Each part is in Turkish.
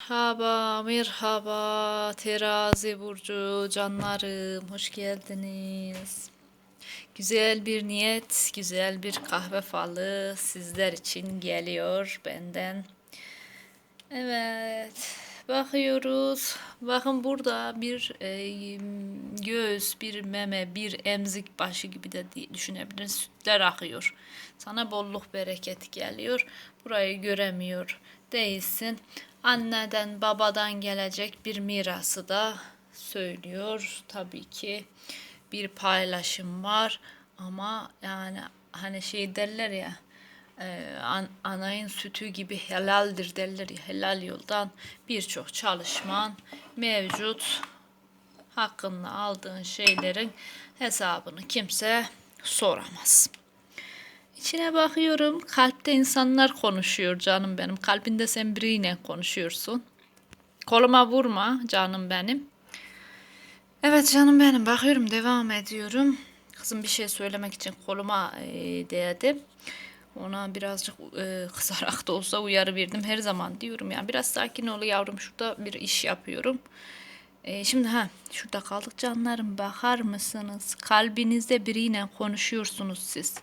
Merhaba, merhaba terazi burcu canlarım, hoş geldiniz. Güzel bir niyet, güzel bir kahve falı sizler için geliyor benden. Evet, bakıyoruz. Bakın burada bir e, göğüs, bir meme, bir emzik başı gibi de düşünebiliriz. Sütler akıyor. Sana bolluk bereket geliyor. Burayı göremiyor değilsin. Anneden, babadan gelecek bir mirası da söylüyor. Tabii ki bir paylaşım var ama yani hani şey derler ya e, an, anayın sütü gibi helaldir derler ya helal yoldan birçok çalışman mevcut hakkında aldığın şeylerin hesabını kimse soramaz. İçine bakıyorum kalpte insanlar konuşuyor canım benim kalbinde sen biriyle konuşuyorsun koluma vurma canım benim Evet canım benim bakıyorum devam ediyorum. Kızım bir şey söylemek için koluma e, değdi. Ona birazcık e, kızarak da olsa uyarı verdim. Her zaman diyorum yani biraz sakin ol yavrum şurada bir iş yapıyorum. E, şimdi ha şurada kaldık canlarım bakar mısınız? Kalbinizde biriyle konuşuyorsunuz siz.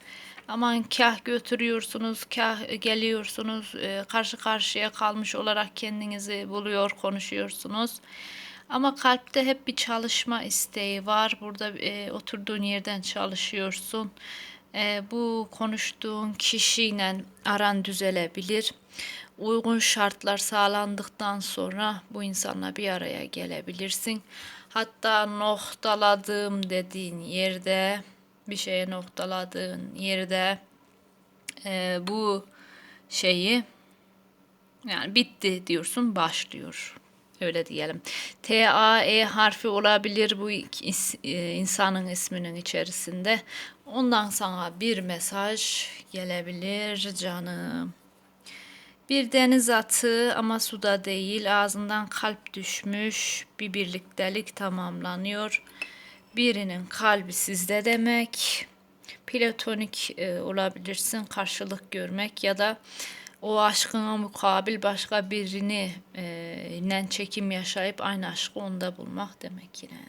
Aman kah götürüyorsunuz, kah geliyorsunuz, e, karşı karşıya kalmış olarak kendinizi buluyor, konuşuyorsunuz. Ama kalpte hep bir çalışma isteği var. Burada e, oturduğun yerden çalışıyorsun. E, bu konuştuğun kişiyle aran düzelebilir. Uygun şartlar sağlandıktan sonra bu insanla bir araya gelebilirsin. Hatta noktaladığım dediğin yerde, bir şeye noktaladığın yerde e, bu şeyi yani bitti diyorsun başlıyor. Öyle diyelim. T, A, E harfi olabilir bu e, insanın isminin içerisinde. Ondan sana bir mesaj gelebilir canım. Bir deniz atı ama suda değil. Ağzından kalp düşmüş. Bir birliktelik tamamlanıyor. Birinin kalbi sizde demek. Platonik e, olabilirsin. Karşılık görmek ya da o aşkına mukabil başka birini e, çekim yaşayıp aynı aşkı onda bulmak demek yine.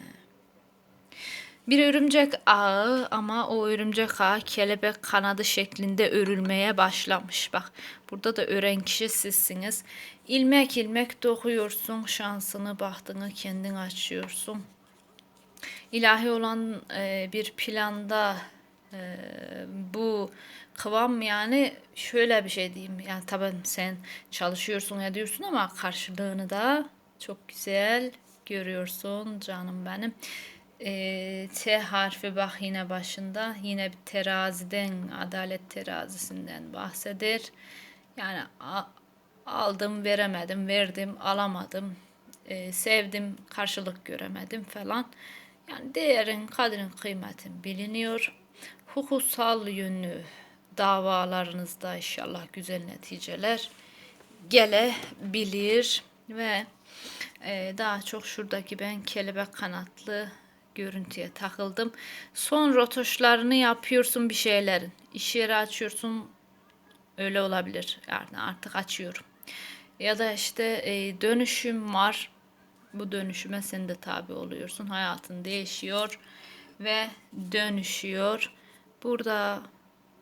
Bir örümcek ağı ama o örümcek ağı kelebek kanadı şeklinde örülmeye başlamış. Bak burada da ören kişi sizsiniz. İlmek ilmek dokuyorsun şansını bahtını kendin açıyorsun. İlahi olan e, bir planda e, bu kıvam yani şöyle bir şey diyeyim. Yani tabii sen çalışıyorsun ediyorsun ama karşılığını da çok güzel görüyorsun canım benim. E, T harfi bak yine başında. Yine bir teraziden, adalet terazisinden bahseder. Yani a- aldım, veremedim, verdim, alamadım, e, sevdim, karşılık göremedim falan. Yani değerin, kadrin, kıymetin biliniyor. Hukuksal yönlü davalarınızda inşallah güzel neticeler gelebilir ve e, daha çok şuradaki ben kelebek kanatlı görüntüye takıldım. Son rotuşlarını yapıyorsun bir şeylerin. İş yeri açıyorsun öyle olabilir. Yani artık açıyorum. Ya da işte e, dönüşüm var. Bu dönüşüme sen de tabi oluyorsun. Hayatın değişiyor ve dönüşüyor. Burada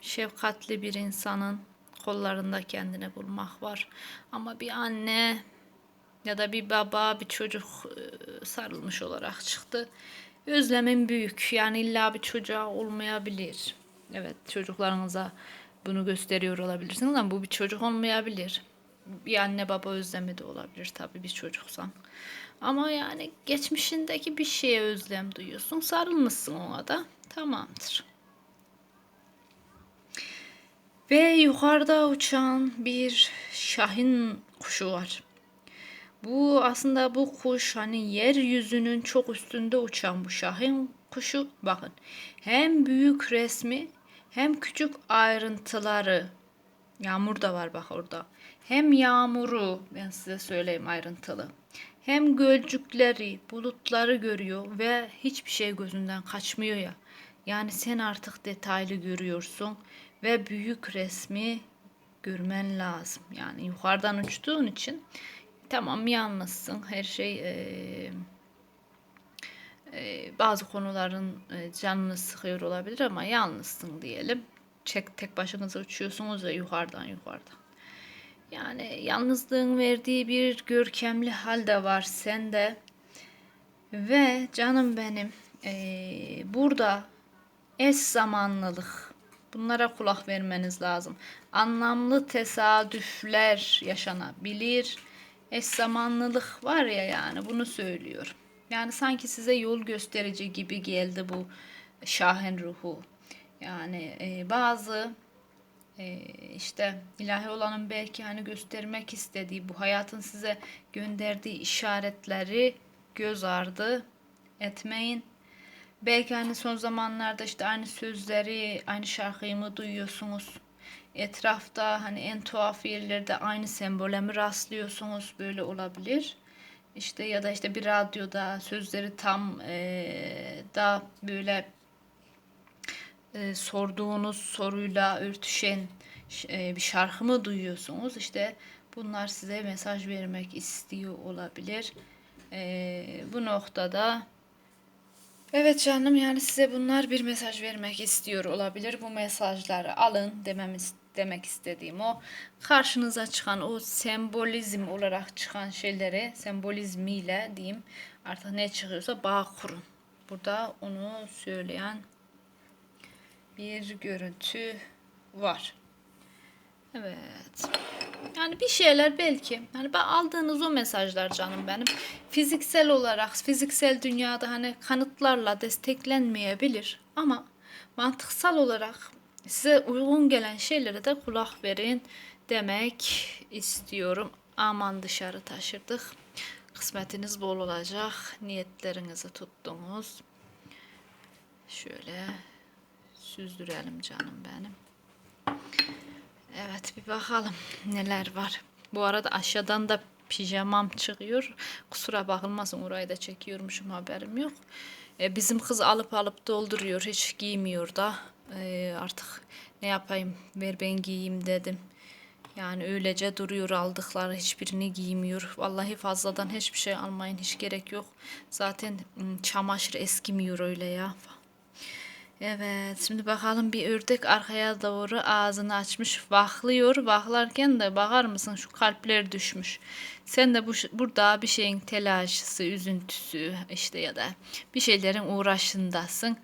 şefkatli bir insanın kollarında kendini bulmak var. Ama bir anne ya da bir baba, bir çocuk e, sarılmış olarak çıktı. Özlemin büyük. Yani illa bir çocuğa olmayabilir. Evet, çocuklarınıza bunu gösteriyor olabilirsiniz ama bu bir çocuk olmayabilir. Bir anne baba özlemi de olabilir tabii bir çocuksan. Ama yani geçmişindeki bir şeye özlem duyuyorsun. Sarılmışsın ona da. Tamamdır. Ve yukarıda uçan bir şahin kuşu var. Bu aslında bu kuş hani yeryüzünün çok üstünde uçan bu şahin kuşu bakın. Hem büyük resmi hem küçük ayrıntıları Yağmur da var bak orada. Hem yağmuru ben size söyleyeyim ayrıntılı. Hem gölcükleri, bulutları görüyor ve hiçbir şey gözünden kaçmıyor ya. Yani sen artık detaylı görüyorsun ve büyük resmi görmen lazım. Yani yukarıdan uçtuğun için tamam yalnızsın. Her şey eee, eee, bazı konuların eee, canını sıkıyor olabilir ama yalnızsın diyelim. Çek, tek başınıza uçuyorsunuz ya yukarıdan yukarıdan. Yani yalnızlığın verdiği bir görkemli hal de var sende. Ve canım benim eee, burada eş zamanlılık bunlara kulak vermeniz lazım. Anlamlı tesadüfler yaşanabilir. Eş zamanlılık var ya yani bunu söylüyorum. Yani sanki size yol gösterici gibi geldi bu şahen ruhu. Yani eee, bazı ee, işte ilahi olanın belki hani göstermek istediği bu hayatın size gönderdiği işaretleri göz ardı etmeyin. Belki hani son zamanlarda işte aynı sözleri, aynı şarkıyı mı duyuyorsunuz? Etrafta hani en tuhaf yerlerde aynı sembole mi rastlıyorsunuz? Böyle olabilir. İşte ya da işte bir radyoda sözleri tam eee, da böyle e, sorduğunuz soruyla örtüşen e, bir şarkı mı duyuyorsunuz? İşte bunlar size mesaj vermek istiyor olabilir. E, bu noktada evet canım yani size bunlar bir mesaj vermek istiyor olabilir. Bu mesajları alın dememiz demek istediğim o. Karşınıza çıkan o sembolizm olarak çıkan şeyleri sembolizmiyle diyeyim artık ne çıkıyorsa bağ kurun. Burada onu söyleyen bir görüntü var. Evet. Yani bir şeyler belki. Yani aldığınız o mesajlar canım benim. Fiziksel olarak, fiziksel dünyada hani kanıtlarla desteklenmeyebilir. Ama mantıksal olarak size uygun gelen şeylere de kulak verin demek istiyorum. Aman dışarı taşırdık. Kısmetiniz bol olacak. Niyetlerinizi tuttunuz. Şöyle süzdürelim canım benim. Evet bir bakalım neler var. Bu arada aşağıdan da pijamam çıkıyor. Kusura bakılmasın orayı da çekiyormuşum haberim yok. E, bizim kız alıp alıp dolduruyor. Hiç giymiyor da. E, artık ne yapayım ver ben giyeyim dedim. Yani öylece duruyor aldıkları hiçbirini giymiyor. Vallahi fazladan hiçbir şey almayın hiç gerek yok. Zaten ım, çamaşır eskimiyor öyle ya. Evet, şimdi bakalım bir ördek arkaya doğru ağzını açmış vahlıyor. Vahlarken de bakar mısın şu kalpler düşmüş. Sen de bu burada bir şeyin telaşısı, üzüntüsü işte ya da bir şeylerin uğraşındasın.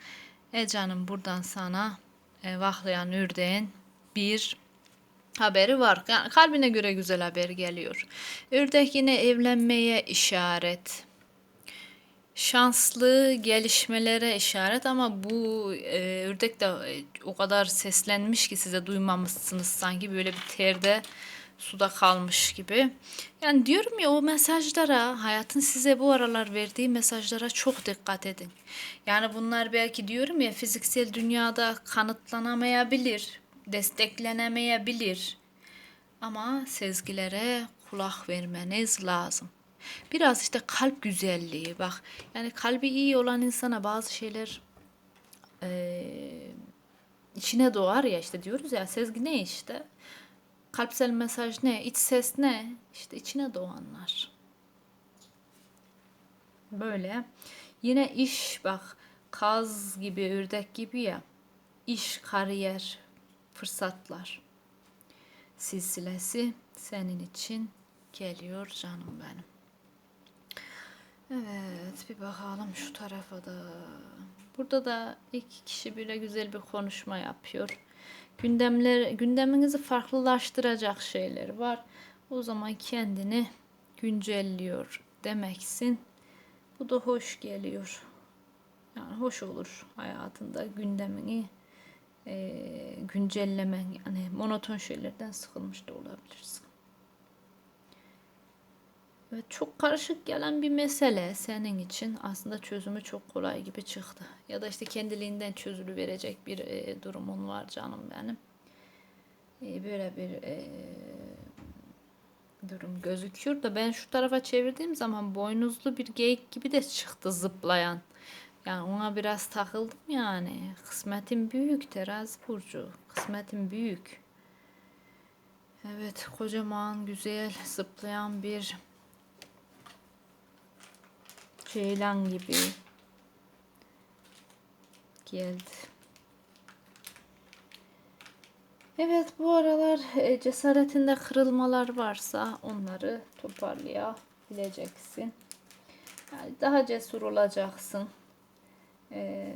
E canım buradan sana e, vahlayan ördeğin bir haberi var. Yani kalbine göre güzel haber geliyor. Ördek yine evlenmeye işaret şanslı gelişmelere işaret ama bu e, ördek de e, o kadar seslenmiş ki size duymamışsınız sanki böyle bir terde suda kalmış gibi. Yani diyorum ya o mesajlara, hayatın size bu aralar verdiği mesajlara çok dikkat edin. Yani bunlar belki diyorum ya fiziksel dünyada kanıtlanamayabilir, desteklenemeyebilir. Ama sezgilere kulak vermeniz lazım. Biraz işte kalp güzelliği bak. Yani kalbi iyi olan insana bazı şeyler eee, içine doğar ya işte diyoruz ya sezgi ne işte? Kalpsel mesaj ne? İç ses ne? İşte içine doğanlar. Böyle. Yine iş bak kaz gibi ördek gibi ya. İş, kariyer, fırsatlar silsilesi senin için geliyor canım benim. Evet, bir bakalım şu tarafa da. Burada da iki kişi bile güzel bir konuşma yapıyor. Gündemler, gündeminizi farklılaştıracak şeyler var. O zaman kendini güncelliyor demeksin. Bu da hoş geliyor. Yani hoş olur hayatında gündemini e, güncellemen. Yani monoton şeylerden sıkılmış da olabilirsin. Evet, çok karışık gelen bir mesele senin için aslında çözümü çok kolay gibi çıktı. Ya da işte kendiliğinden çözülü verecek bir e, durumun var canım benim. E, böyle bir e, durum gözüküyor da ben şu tarafa çevirdiğim zaman boynuzlu bir geyik gibi de çıktı zıplayan. Yani ona biraz takıldım yani. Kısmetim büyük terazi burcu. Kısmetim büyük. Evet kocaman güzel zıplayan bir ceylan gibi geldi. Evet bu aralar e, cesaretinde kırılmalar varsa onları toparlayabileceksin. Yani daha cesur olacaksın. Ee,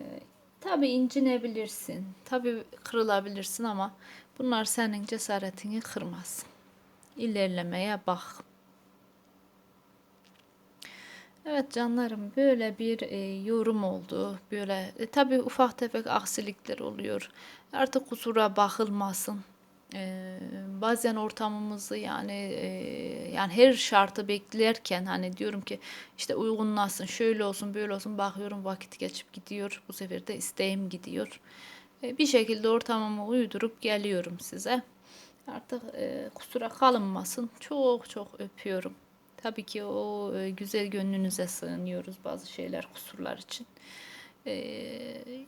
tabii incinebilirsin. Tabii kırılabilirsin ama bunlar senin cesaretini kırmaz. İlerlemeye bak. Evet canlarım böyle bir e, yorum oldu. Böyle e, tabii ufak tefek aksilikler oluyor. Artık kusura bakılmasın. E, bazen ortamımızı yani e, yani her şartı beklerken hani diyorum ki işte uygunlasın şöyle olsun böyle olsun bakıyorum vakit geçip gidiyor. Bu sefer de isteğim gidiyor. E, bir şekilde ortamımı uydurup geliyorum size. Artık e, kusura kalınmasın. Çok çok öpüyorum. Tabii ki o e, güzel gönlünüze sığınıyoruz bazı şeyler, kusurlar için. E,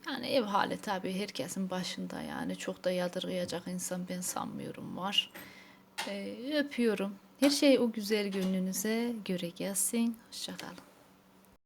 yani ev hali tabii herkesin başında yani çok da yadırgayacak insan ben sanmıyorum var. E, öpüyorum. Her şey o güzel gönlünüze göre gelsin. Hoşçakalın.